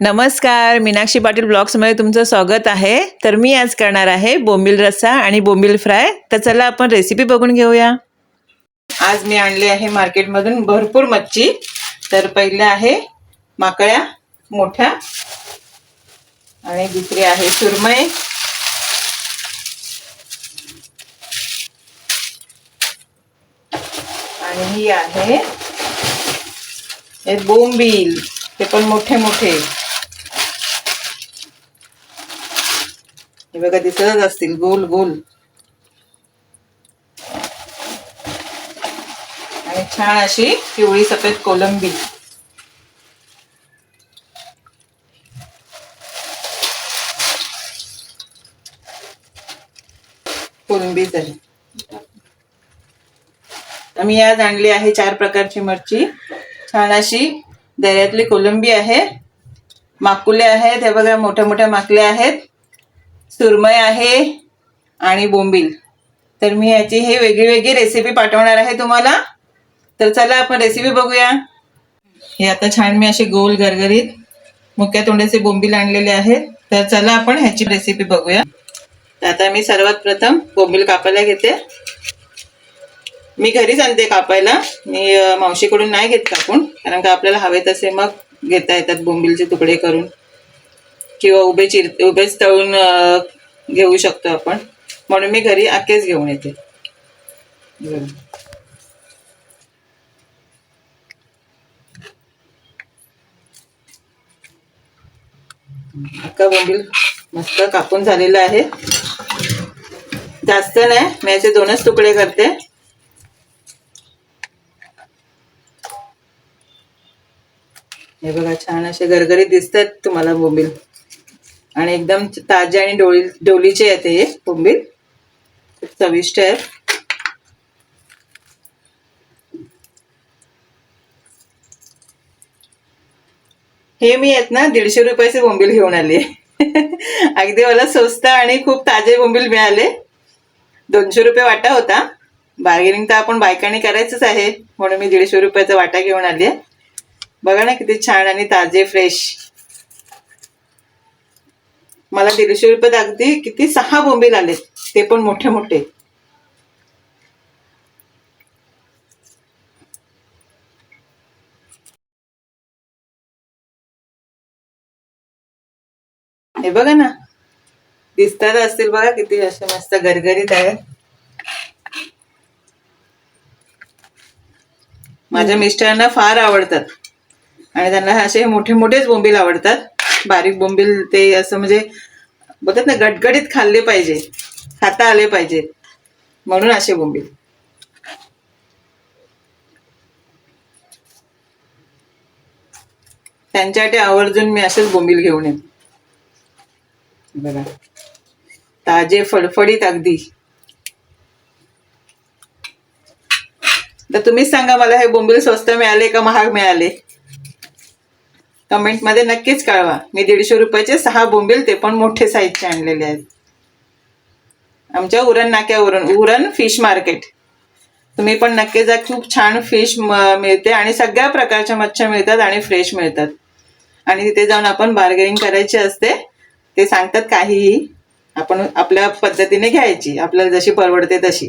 नमस्कार मीनाक्षी पाटील ब्लॉग्समध्ये तुमचं स्वागत आहे. तर मी आज करणार आहे बोंबील रस्सा आणि बोंबील फ्राय. तर चला आपण रेसिपी बघून घेऊया. आज मी आणली आहे मार्केटमधून भरपूर मच्छी. तर पहिलं आहे माकळ्या मोठ्या. आणि दुसरी आहे सुरमई. आणि ही आहे हे बोंबील. ते पण मोठे मोठे हे बघा दिसतच असतील. गोल गोल. आणि छान अशी पिवळी सफेद कोलंबी. कोलंबी झाली मी आज आणली आहे चार प्रकारची मिरची. छान अशी दर्यातली कोलंबी आहे. माकुले आहेत. हे बघा मोठ्या मोठ्या माकल्या आहेत. सुरमय आहे आणि बोंबील. तर मी याची हे वेगळी वेगळी रेसिपी पाठवणार आहे तुम्हाला. तर चला आपण रेसिपी बघूया. हे आता छान मी असे गोल गरगरीत मुक्या तोंडाचे बोंबील आणलेले आहेत. तर चला आपण ह्याची रेसिपी बघूया. तर आता मी सर्वात प्रथम बोंबील कापायला घेते. मी घरीच आणते कापायला. मी मावशीकडून नाही घेत कापून कारण का आपल्याला हवे तसे मग घेता येतात बोंबीलचे तुकडे करून. किंवा उभे चिर उभेच तळून घेऊ शकतो आपण. म्हणून मी घरी अख्खेच घेऊन येते. अख्खा बोंबील मस्त कापून झालेला आहे. जास्त नाही मी याचे दोनच तुकडे करते. हे बघा छान असे गरगरीत दिसतात तुम्हाला बोंबील. आणि एकदम ताजे आणि डोळी डोलीचे आहेत हे बोंबील खूप चविष्ट आहेत. हे मी आहेत ना दीडशे रुपयाचे बोंबील घेऊन आले. अगदी मला स्वस्त आणि खूप ताजे बोंबील मिळाले. दोनशे रुपये वाटा होता. बार्गेनिंग तर आपण बायकांनी करायचंच आहे म्हणून मी दीडशे रुपयाचा वाटा घेऊन आली आहे. बघा ना किती छान आणि ताजे फ्रेश. मला दीडशे रुपयात अगदी किती? सहा बोंबील आले ते पण मोठे मोठे. हे बघा ना. दिसतात असतील बघा किती असे मस्त गरगरीत आहे. माझ्या मिस्टरांना फार आवडतात. आणि त्यांना असे मोठे मोठेच बोंबील आवडतात. बारीक बोंबील ते असं म्हणजे बोलतात ना गटगडीत खाल्ले पाहिजे खाता आले पाहिजे म्हणून असे बोंबील. त्यांच्यासाठी आवर्जून मी असेच बोंबील घेऊन येईन बघा. ताजे फडफडीत अगदी. तर तुम्हीच सांगा मला हे बोंबील स्वस्त मिळाले का महाग मिळाले? कमेंटमध्ये नक्कीच कळवा. मी दीडशे रुपयाचे सहा बोंबील ते पण मोठे साईजचे आणलेले आहेत. आमच्या उरण नाक्यावरून उरण फिश मार्केट तुम्ही पण नक्की जा. खूप छान फिश मिळते आणि सगळ्या प्रकारच्या मच्छ्या मिळतात आणि फ्रेश मिळतात. आणि तिथे जाऊन आपण बार्गेनिंग करायची असते. ते सांगतात काहीही. आपण आपल्या पद्धतीने घ्यायची. आपल्याला जशी परवडते तशी.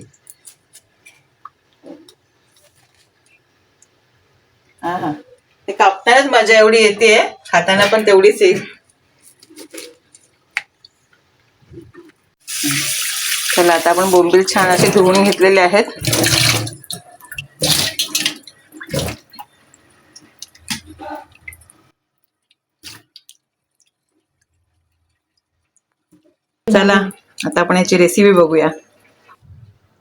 हा हा. ते कापतानाच मजा एवढी येते. खाताना पण तेवढीच येईल. चला आता आपण बोंबील छान असे धुवून घेतलेले आहेत. चला आता आपण याची रेसिपी बघूया.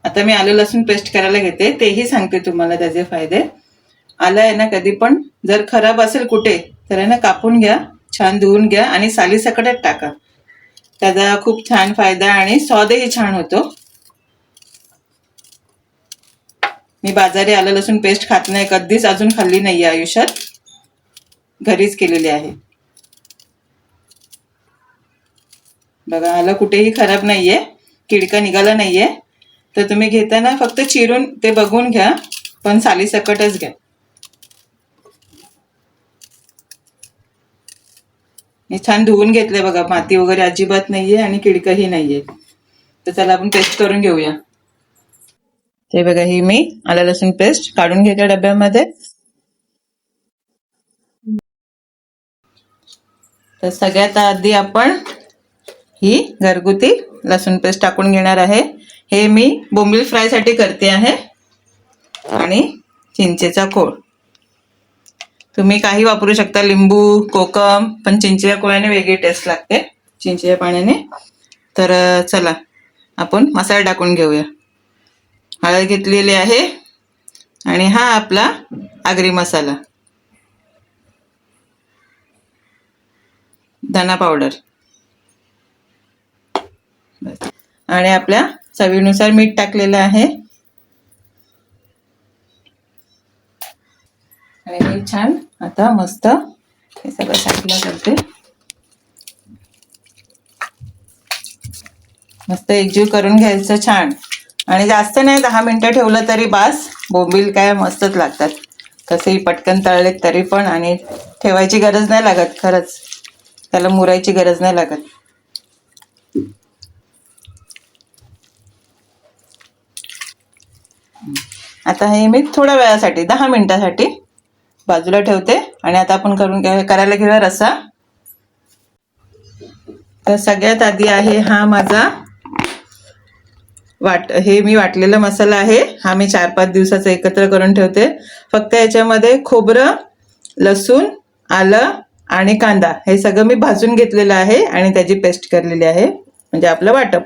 आता मी आलं लसूण पेस्ट करायला घेते. तेही सांगते तुम्हाला त्याचे फायदे. आलं आहे ना कधी पण जर खराब असेल कुठे तर आहे ना कापून घ्या छान धुवून घ्या आणि सालीसकटच टाका. त्याचा खूप छान फायदा आणि स्वादही छान होतो. मी बाजारी आलं लसूण पेस्ट खात नाही कधीच अजून खाल्ली नाही आयुष्यात. घरीच केलेली आहे. बघा आलं कुठेही खराब नाहीये किडका निघाला नाहीये. तर तुम्ही घेताना फक्त चिरून ते बघून घ्या पण साली सकटच घ्या. हे छान धुवून घेतले बघा माती वगैरे अजिबात नाहीये आणि किडकही नाहीये. तर चला आपण पेस्ट करून घेऊया. ते बघा ही मी आला लसूण पेस्ट काढून घेते डब्यामध्ये. तर सगळ्यात आधी आपण ही घरगुती लसूण पेस्ट टाकून घेणार आहे. हे मी बोंबील फ्रायसाठी करते आहे. आणि चिंचेचा कोळ तुम्ही काही वापरू शकता लिंबू कोकम पण चिंचेच्या कोळ्याने वेगळी टेस्ट लागते चिंचेच्या पाण्याने. तर चला आपण मसाला टाकून घेऊया. हळद घेतलेली आहे आणि हा आपला आगरी मसाला. धना पावडर आणि आपल्या चवीनुसार मीठ टाकलेलं आहे. आणि छान. आता मस्त हे सगळं साईडला करते. मस्त एकजीव करून घ्यायचं छान. आणि जास्त नाही दहा मिनिटं ठेवलं तरी बास. बोंबील काय मस्तच लागतात. कसेही पटकन तळलेत तरी पण आणि ठेवायची गरज नाही लागत खरंच. त्याला मुरायची गरज नाही लागत. आता हे मी थोड्या वेळासाठी दहा मिनिटासाठी बाजूला ठेवते आणि आता आपण करून करायला घेऊया रस्सा. तर सगळ्यात आधी आहे हा माझा वाट हे मी वाटलेला मसाला आहे. हा मी चार पाच दिवसाचा एकत्र करून ठेवते. फक्त याच्यामध्ये खोबरं लसूण आलं आणि कांदा हे सगळं मी भाजून घेतलेलं आहे आणि त्याची पेस्ट करलेली आहे. म्हणजे आपलं वाटप.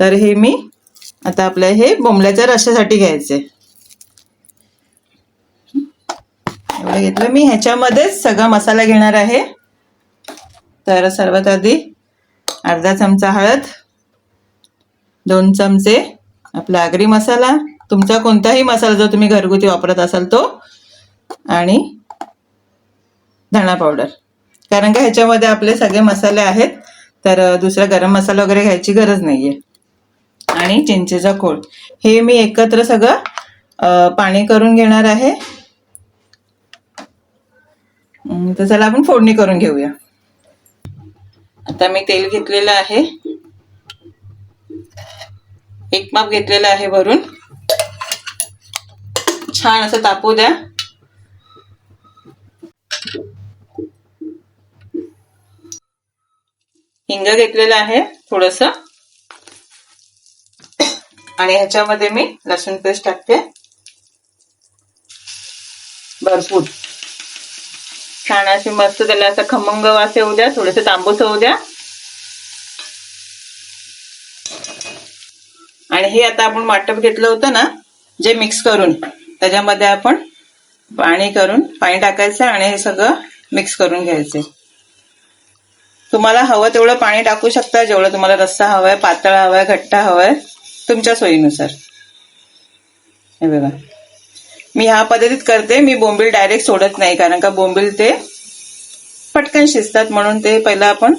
तर हे मी आता आपलं हे बोंबल्याच्या रश्श्यासाठी घ्यायचे. एवढं घेतलं. मी ह्याच्यामध्येच सगळा मसाला घेणार आहे. तर सर्वात आधी अर्धा चमचा हळद दोन चमचे आपला आगरी मसाला तुमचा कोणताही मसाला जो तुम्ही घरगुती वापरत असाल तो आणि धणा पावडर. कारण का ह्याच्यामध्ये आपले सगळे मसाले आहेत तर दुसरा गरम मसाला वगैरे घ्यायची गरज नाहीये. आणि चिंचेचा खोड हे मी एकत्र सगळं पाणी करून घेणार आहे. तर चला आपण फोडणी करून घेऊया. आता मी तेल घेतलेलं आहे. एक माप घेतलेलं आहे भरून. छान असं तापू द्या. हिंग घेतलेलं आहे थोडस. आणि ह्याच्यामध्ये मी लसूण पेस्ट टाकते. भरपूर. छान अशी मस्त त्याला असं खमंग वास येऊ द्या थोडस तांबूस होऊ द्या. आणि हे आता आपण वाटप घेतलं होतं ना जे मिक्स करून त्याच्यामध्ये आपण पाणी करून पाणी टाकायचं आणि हे सगळं मिक्स करून घ्यायचे. तुम्हाला हवं तेवढं पाणी टाकू शकता जेवढं तुम्हाला रस्सा हवाय पातळ हवाय घट्टा हवाय तुमच्या सोयीनुसार. हे बघा. मी ह्या पद्धतीत करते मी बोंबील डायरेक्ट सोडत नाही कारण का बोंबील ते पटकन शिजतात म्हणून ते पहिलं आपण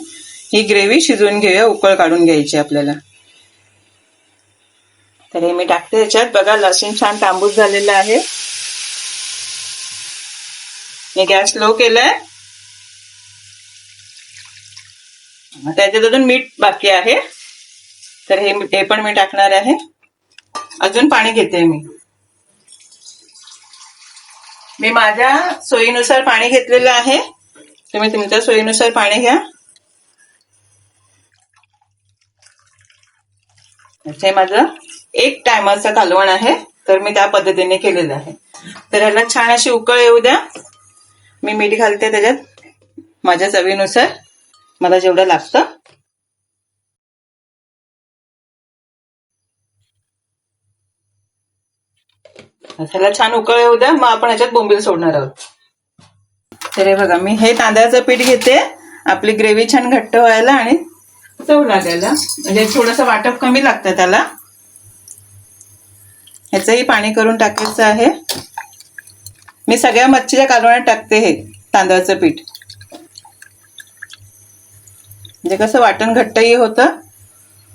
ही ग्रेव्ही शिजवून घेऊया उकळ काढून घ्यायची आपल्याला. तर हे मी टाकते याच्यात. बघा लसूण छान तांबूस झालेलं आहे. मी गॅस लो केलाय. त्याच्यात अजून मीठ बाकी आहे. तर हे हे पण मी टाकणार आहे. अजून पाणी घेते मी. मी माझ्या सोयीनुसार पाणी घेतलेलं आहे. तुम्ही तुमच्या सोयीनुसार पाणी घ्या. हे माझं एक टायमरचं कालवण आहे तर मी त्या पद्धतीने केलेलं आहे. तर ह्याला छान अशी उकळ येऊ द्या. मी मीठ घालते त्याच्यात. माझ्या चवीनुसार. मला जेवढं लागतं. ह्याला छान उकळ येऊ द्या मग आपण ह्याच्यात बोंबील सोडणार आहोत. तर हे बघा मी हे तांदळाचं पीठ घेते. आपली ग्रेव्ही छान घट्ट व्हायला आणि चव लागायला. म्हणजे थोडंसं वाटप कमी लागतं त्याला. ह्याचंही पाणी करून टाकायचं आहे. मी सगळ्या मच्छीच्या कालवण्यात टाकते हे तांदळाचं पीठ. म्हणजे कसं वाटण घट्टही होतं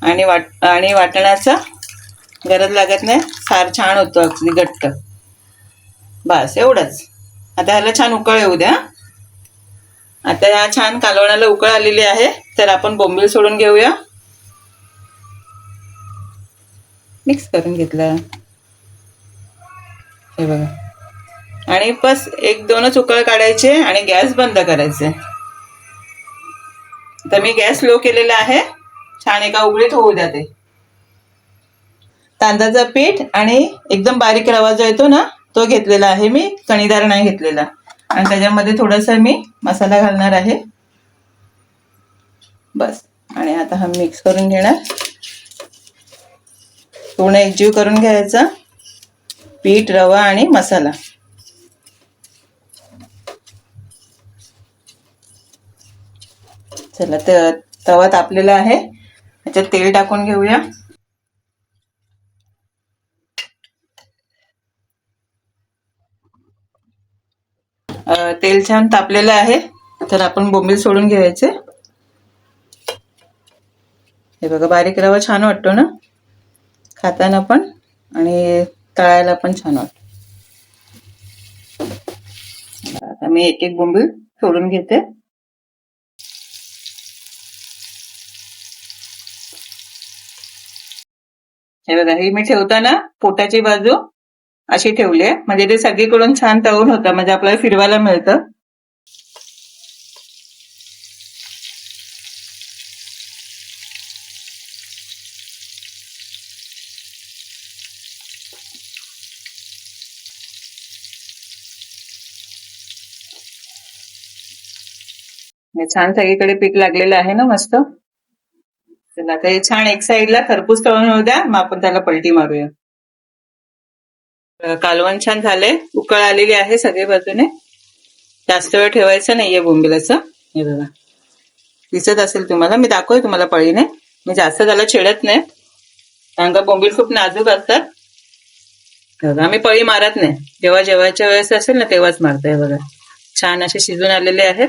आणि वाट आणि वाटणाचा गरज लागत नाही. सार छान होतो अगदी घट्ट. बस एवढंच. आता ह्याला छान उकळ येऊ द्या आता या छान कालवणाला उकळ आलेली आहे तर आपण बोंबील सोडून घेऊया. मिक्स करून घेतलं. हे बघा. आणि बस एक दोनच उकळ काढायचे आणि गॅस बंद करायचे. तर मी गॅस लो केलेला आहे. छान एका उघडीत होऊ द्या ते. तांदळाचं पीठ आणि एकदम बारीक रवा जो येतो ना तो घेतलेला आहे मी. कणीदार नाही घेतलेला. आणि त्याच्यामध्ये थोडासा मी मसाला घालणार आहे. बस. आणि आता हा मिक्स करून घेणार. पूर्ण एकजीव करून घ्यायचा. पीठ रवा आणि मसाला. चला तर तवा तापलेला आहे. त्याच्यात तेल टाकून घेऊया. तेल छान तापलेलं आहे. तर आपण बोंबील सोडून घ्यायचे. हे बघा बारीक रवा छान वाटतो ना? खाताना पण आणि तळायला पण छान वाटतो. आता मी एक एक बोंबील सोडून घेते. हे बघा ही मी ठेवताना पोटाची बाजू अशी ठेवली आहे. म्हणजे ते सगळीकडून छान तळून होतं. म्हणजे आपल्याला फिरवायला मिळतं. छान सगळीकडे पीठ लागलेलं आहे ना मस्त? चला आता हे छान एक साईडला खरपूस तळून होऊ द्या. मग आपण त्याला पलटी मारूया. कालवण छान झालंय. उकळ आलेली आहे सगळे बाजूने. जास्त वेळ ठेवायचं नाहीये बोंबिलाचं. हे बघा. दिसत असेल तुम्हाला. मी दाखवते तुम्हाला पळीने. मी जास्त त्याला छेडत नाही. कारण का बोंबील खूप नाजूक असतात. बघा मी पळी मारत नाही. जेव्हा जेवायच्या वेळेस असेल ना तेव्हाच मारते. बघा. छान असे शिजून आलेले आहेत.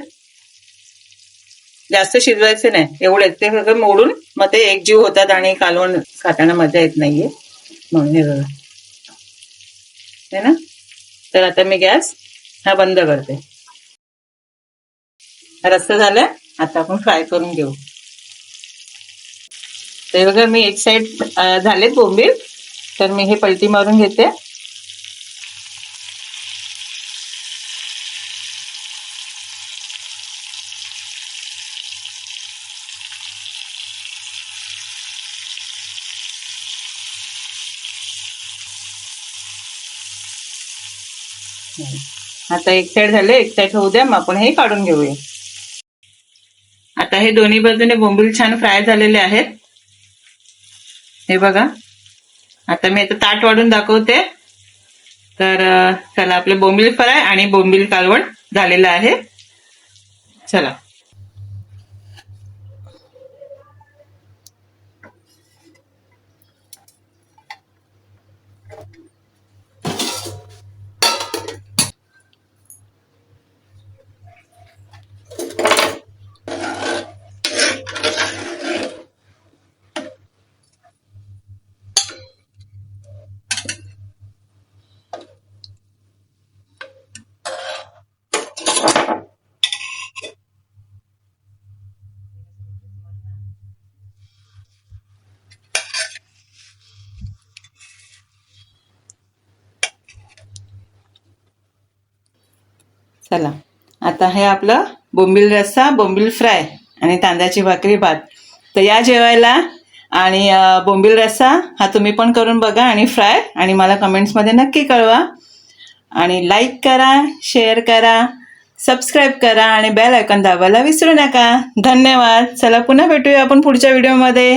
जास्त शिजवायचे नाही. एवढे ते सगळं मोडून मग ते एकजीव होतात आणि कालवण खाताना मजा येत नाहीये. म्हणून हे बघा. है ना? तर आता मी गॅस हा बंद करते. रस्त रस्ता आता आपण फ्राय करून घेऊ. ते बघा मी एक साईड झालेत बोंबील तर मी हे पलटी मारून घेते. आता एक साइड झाले एक साइड होऊ द्या मग आपण हे काढून घेऊया. आता हे दोन्ही बाजूने बोंबील छान फ्राय झालेले आहेत. हे बघा. आता मी आता ताट वाढून दाखवते. तर चला आपले बोंबील फ्राय आणि बोंबील कालवण झालेलं आहे. चला. चला. आता हे आपलं बोंबील रस्सा बोंबील फ्राय आणि तांदळाची भाकरी भात. तर या जेवायला आणि बोंबील रस्सा हा तुम्ही पण करून बघा आणि फ्राय आणि मला कमेंट्समध्ये नक्की कळवा. आणि लाईक करा शेअर करा सबस्क्राईब करा आणि बेल आयकॉन दाबायला विसरू नका. धन्यवाद. चला पुन्हा भेटूया आपण पुढच्या व्हिडिओमध्ये